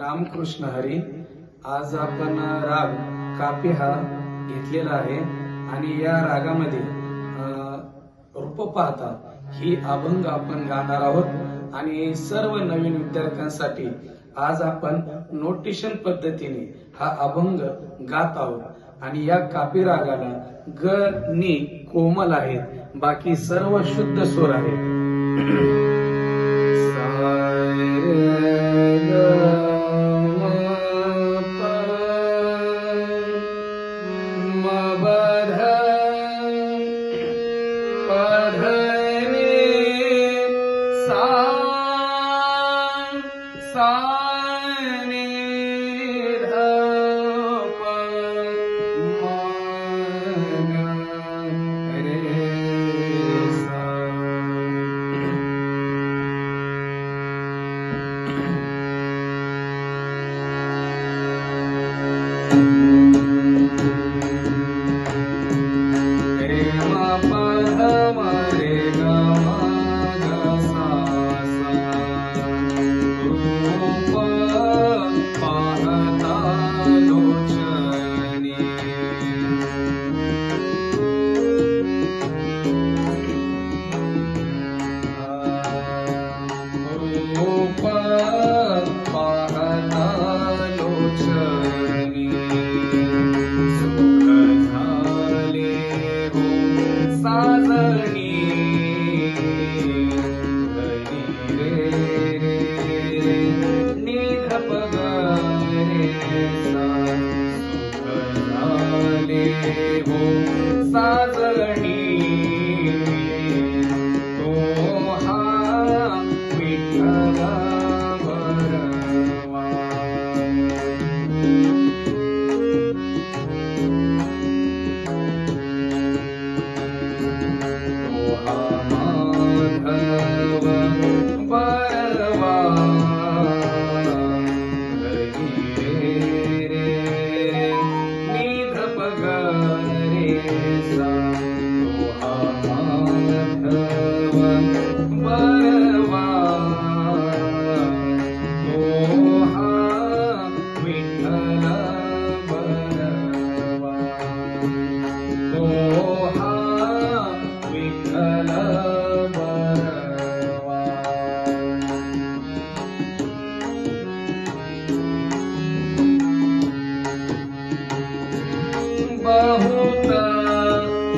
रामकृष्ण हरी आज आपण राग कापी हा घेतलेला आहे आणि या रागामध्ये रूप पाहता ही अभंग आपण गाणार आहोत आणि सर्व नवीन विद्यार्थ्यांसाठी आज आपण नोटेशन पद्धतीने हा अभंग गात आहोत. आणि या कापी रागाला ग नी कोमल आहेत. बाकी सर्व शुद्ध स्वर आहेत.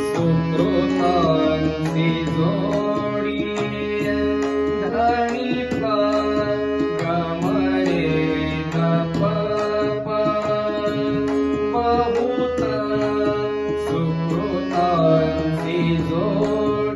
सुकृतांची जोडी धनी गमरे नप बहुत सुकृतांची जोडी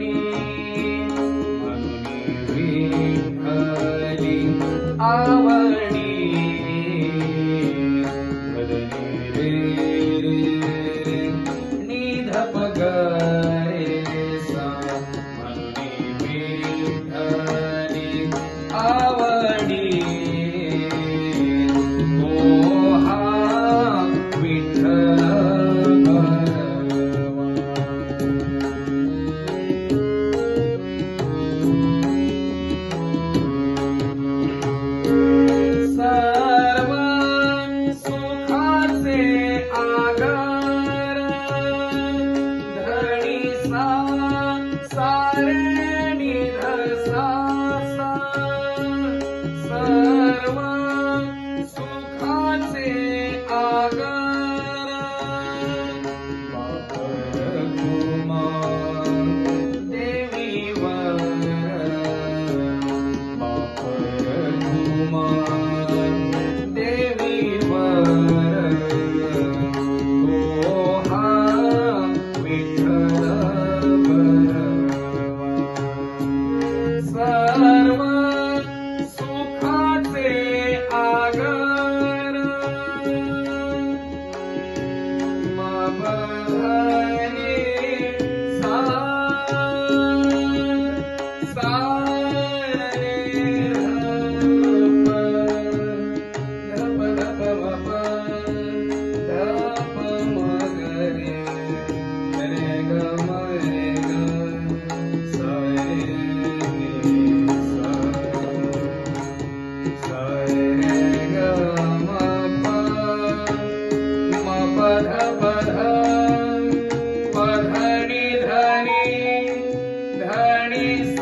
ಗಣೇಶ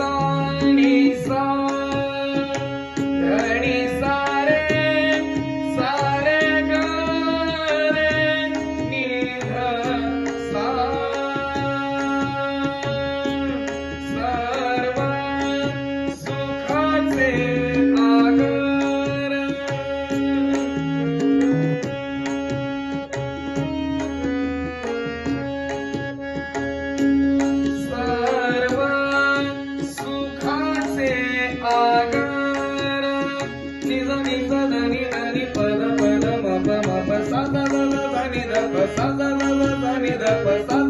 నిజమిత దని దని పద పద మప మప సద దని ద ప సద దని ద ప